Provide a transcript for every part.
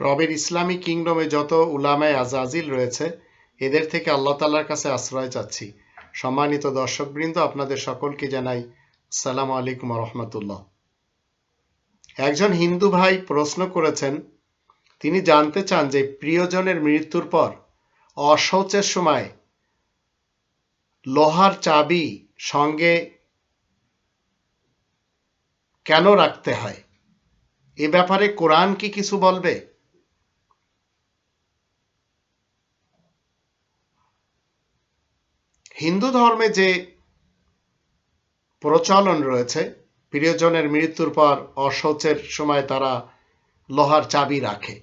রবের ইসলামী কিংডমে যত উলামায় আজাজিল রয়েছে, এদের থেকে আল্লাহ তালার কাছে আশ্রয় চাচ্ছি। সম্মানিত দর্শকবৃন্দ, আপনাদের সকলকে জানাই সালাম আলাইকুম রহমতুল্লাহ। একজন হিন্দু ভাই প্রশ্ন করেছেন, তিনি জানতে চান যে প্রিয়জনের মৃত্যুর পর অশৌচের সময় লোহার চাবি সঙ্গে কেন রাখতে হয়? এ ব্যাপারে কোরআন কি কিছু বলবে হিন্দু ধর্মে যে প্রচলন রয়েছে, প্রিয়জনের মৃত্যুর পর অশৌচের সময় তারা লোহার চাবি রাখে।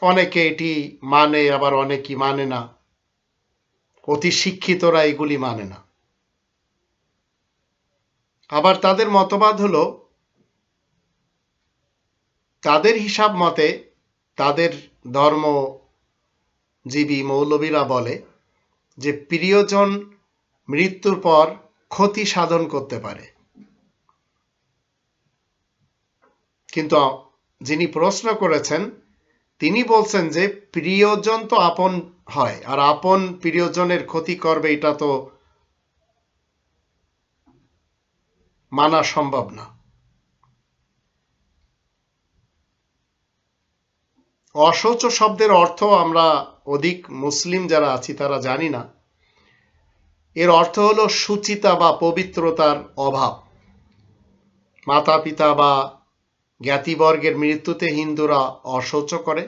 অনেকে এটি মানে আবার অনেকেই মানে না। অতি শিক্ষিতরা এগুলি মানে না। আবার তাদের মতবাদ হলো, তাদের হিসাব মতে তাদের ধর্মজীবী মৌলবীরা বলে যে প্রিয়জন মৃত্যুর পর ক্ষতি সাধন করতে পারে। কিন্তু যিনি প্রশ্ন করেছেন, তিনি বলছেন যে প্রিয়জন তো আপন হয়, আর আপন প্রিয়জনের ক্ষতি করবে এটা তো মানা সম্ভব না। অশৌচ শব্দের অর্থ আমরা অধিক মুসলিম যারা আছি তারা জানি না। এর অর্থ হলো সুচিতা বা পবিত্রতার অভাব। মাতা পিতা বা জ্ঞাতিবর্গের মৃত্যুতে হিন্দুরা অশৌচ করে।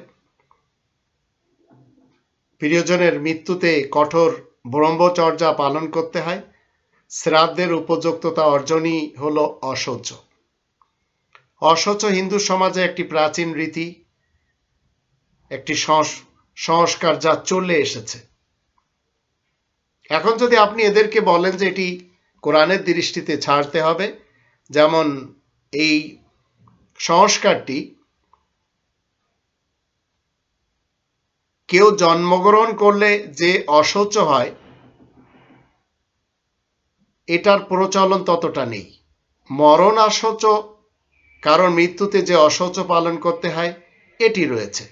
প্রিয়জনের মৃত্যুতে কঠোর ব্রহ্মচর্যা পালন করতে হয়। শ্রাদ্ধের উপযুক্ততা অর্জনই হলো অশৌচ অশৌচ হিন্দু সমাজে একটি প্রাচীন রীতি, একটি সংস্কার যা চলে এসেছে। এখন যদি আপনি এদেরকে বলেন যে এটি কোরআনের দৃষ্টিতে ছাড়তে হবে, যেমন এই সংস্কারটি, কেউ জন্মগ্রহণ করলে যে অশৌচ হয়, এটার প্রচলন ততটা নেই। মরণ অশৌচ কারণ মৃত্যুতে যে অশৌচ পালন করতে হয়, এটি রয়েছে।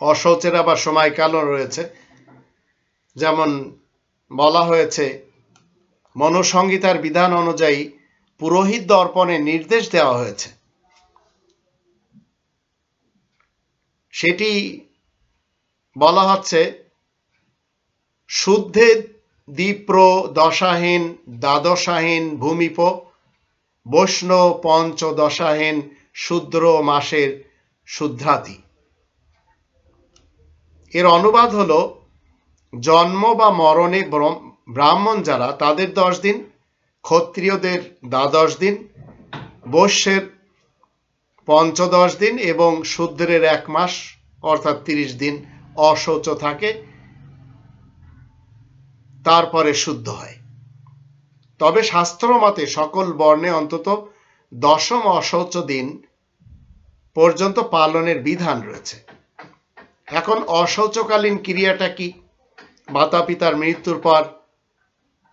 অশৌচের আবার সময়কালও রয়েছে। যেমন বলা হয়েছে, মনুসংহিতার বিধান অনুযায়ী পুরোহিত দর্পণে নির্দেশ দেওয়া হয়েছে। সেটি বলা হচ্ছে, শুদ্ধে দীপ্র দশাহীন দ্বাদশাহীন ভূমিপ, বৈষ্ণব পঞ্চদশাহীন শূদ্র মাসের শুদ্ধাতি এর অনুবাদ হলো, জন্ম বা মরণে ব্রাহ্মণ যারা, তাদের দশ দিন, ক্ষত্রিয়দের দ্বাদশ দিন, বৈশ্যের পঞ্চদশ দিন এবং শূদ্রের এক মাস, অর্থাৎ তিরিশ দিন অশৌচ থাকে, তারপরে শুদ্ধ হয়। তবে শাস্ত্র মতে সকল বর্ণে অন্তত দশম অশৌচ দিন পর্যন্ত পালনের বিধান রয়েছে। এখন অশৌচকালীন ক্রিয়াটা কি? মাতা পিতার মৃত্যুর পর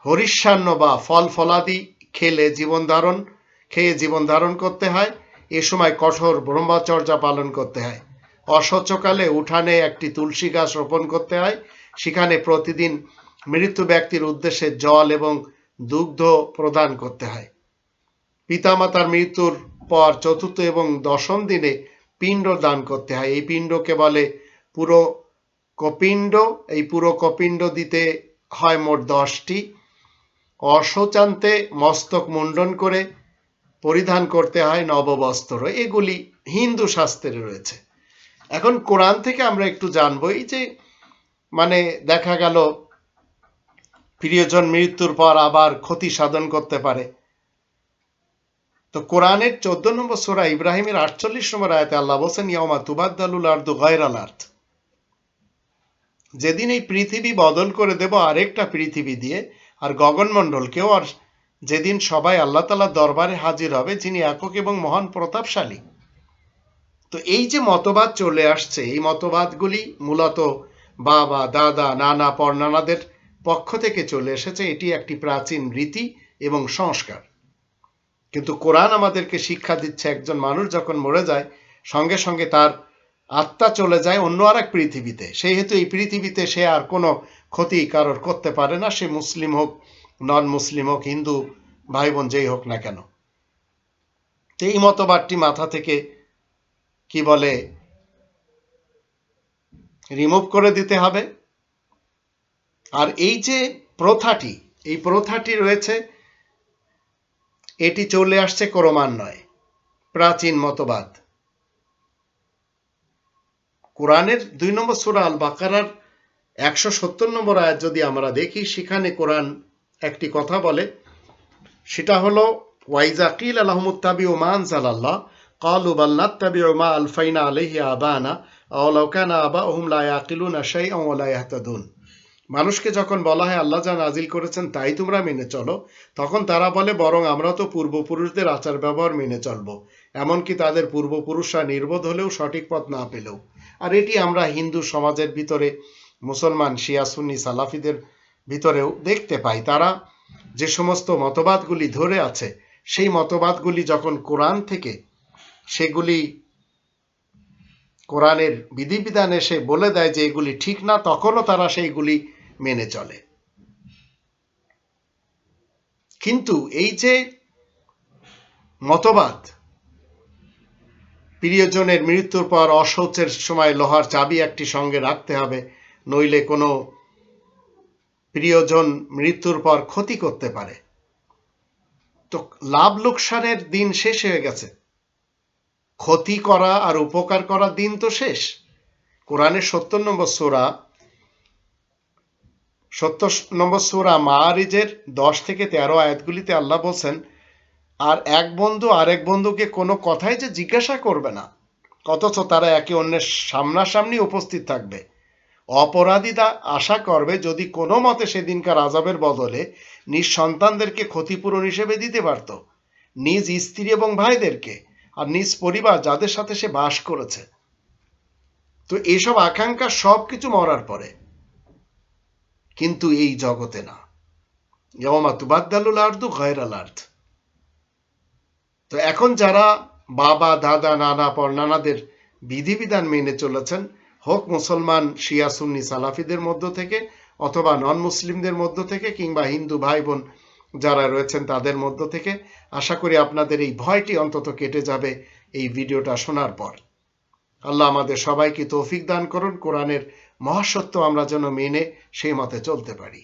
হরিষ্যান্ন বা ফল ফলাদি খেলে জীবন ধারণ, খেয়ে জীবন ধারণ করতে হয়। এ সময় কঠোর ব্রহ্মচর্যা পালন করতে হয়। অস্বচ্ছকালে উঠানে একটি তুলসী গাছ রোপণ করতে হয়। সেখানে প্রতিদিন মৃত্যু ব্যক্তির উদ্দেশ্যে জল এবং দুগ্ধ প্রদান করতে হয়। পিতামাতার মৃত্যুর পর চতুর্থ এবং দশম দিনে পিণ্ড দান করতে হয়। এই পিণ্ডকে বলে পুরো কপিণ্ড, এই পুরো কপিণ্ড দিতে হয় মোট দশটি। অশোচান্তে মস্তক মুন্ডন করে পরিধান করতে হয় নববস্ত্র। এগুলি হিন্দু শাস্ত্রে রয়েছে। এখন কোরআন থেকে আমরা একটু জানব, এই যে মানে দেখা গেল, প্রিয়জন মৃত্যুর পর আবার ক্ষতি সাধন করতে পারে। তো কোরআনের চোদ্দ নম্বর সোরা ইব্রাহিমের আটচল্লিশ নম্বর আয়তে আল্লাহ বলছেন ইয়মা তুবাদ্দালুল আর্দু গয়রাল আর্থ। যেদিন এই পৃথিবী বদল করে দেব আরেকটা পৃথিবী দিয়ে, আর গগনমণ্ডলকেও, আর যেদিন সবাই আল্লাহ তালা দরবারে হাজির হবে, যিনি একক এবং মহান প্রতাপশালী। তো এই যে মতবাদ চলে আসছে, এই মতবাদগুলি মূলত বাবা, দাদা, নানা, পর্নানাদের পক্ষ থেকে চলে এসেছে। এটি একটি প্রাচীন রীতি এবং সংস্কার। কিন্তু কোরআন আমাদেরকে শিক্ষা দিচ্ছে, একজন মানুষ যখন মরে যায়, সঙ্গে সঙ্গে তার আত্মা চলে যায় অন্য আর এক পৃথিবীতে। সেই হেতু এই পৃথিবীতে সে আর কোনো ক্ষতি কারোর করতে পারে না। সে মুসলিম হোক নন মুসলিম হোক, হিন্দু ভাই বোন যেই হোক না কেন। এই মতবাদটি মাথা থেকে কি বলে রিমুভ করে দিতে হবে। আর এই যে প্রথাটি, এই প্রথাটি রয়েছে, এটি চলে আসছে ক্রমান্বয়ে। প্রাচীন মতবাদ। কোরআনের দুই নম্বর সুরা আল বাকারার একশো সত্তর নম্বর আয়াত যদি আমরা দেখি, সেখানে কোরআন একটি কথা বলে, সেটা হলো ওয়াইজা কিল আলহমুত্তাবি ও মান জালাল্লাহ কালু বাল্লাত তাবি ও মা আলফাইনা আবা ওহুম লা ইয়াকিলুনা শাইআন ওয়া লা ইয়াহতাদুন। মানুষকে যখন বলা হয়, আল্লাহ যা নাজিল করেছেন তাই তোমরা মেনে চলো, তখন তারা বলে, বরং আমরা তো পূর্বপুরুষদের আচার ব্যবহার মেনে চলবো। এমনকি তাদের পূর্বপুরুষরা নির্বোধ হলেও সঠিক পথ না পেলেও। আর এটি আমরা হিন্দু সমাজের ভিতরে মুসলমান, শিয়া, সুন্নি, সালাফিদের ভিতরেও দেখতে পাই। তারা যে সমস্ত মতবাদগুলি ধরে আছে, সেই মতবাদগুলি যখন কোরআন থেকে সেগুলি কোরআনের বিধিবিধান এসে বলে দেয় যে এগুলি ঠিক না, তখনও তারা সেইগুলি মেনে চলে। কিন্তু এই যে মতবাদ প্রিয়জনের মৃত্যুর পর অশৌচের সময় লোহার চাবি একটি সঙ্গে রাখতে হবে, নইলে কোনো প্রিয়জন মৃত্যুর পর ক্ষতি করতে পারে। তো লাভ লোকসানের দিন শেষ হয়ে গেছে। ক্ষতি করা আর উপকার করার দিন তো শেষ। কোরআনের সত্তর নম্বর সোরা, সত্তর নম্বর সোরা মারিজের দশ থেকে তেরো আয়াতগুলিতে আল্লাহ বলছেন আর এক বন্ধু আরেক বন্ধুকে কোনো কথাই যে জিজ্ঞাসা করবে না। অথচ তারা একে অন্যের সামনাসামনি উপস্থিত থাকবে। অপরাধীরা আশা করবে যদি কোনো মতে সেদিনকার আজাবের বদলে নিজ সন্তানদেরকে ক্ষতিপূরণ হিসেবে দিতে পারত, নিজ স্ত্রী এবং ভাইদেরকে, আর নিজ পরিবার যাদের সাথে সে বাস করেছে। তো এইসব আকাঙ্ক্ষা সব কিছু মরার পরে। কিন্তু এই জগতে না। ইয়মা তুবাদ্দালুল আর্দু গয়রাল আর্থ তো এখন যারা বাবা, দাদা, নানা, পর নানাদের বিধিবিধান মেনে চলেছেন, হোক মুসলমান, শিয়া, সুন্নি, সালাফিদের মধ্য থেকে অথবা নন মুসলিমদের মধ্য থেকে কিংবা হিন্দু ভাই বোন যারা রয়েছেন তাদের মধ্য থেকে, আশা করি আপনাদের এই ভয়টি অন্তত কেটে যাবে এই ভিডিওটা শোনার পর। আল্লাহ আমাদের সবাইকে তৌফিক দান করুন, কোরআনের মহাসত্য আমরা যেন মেনে সেই মতে চলতে পারি।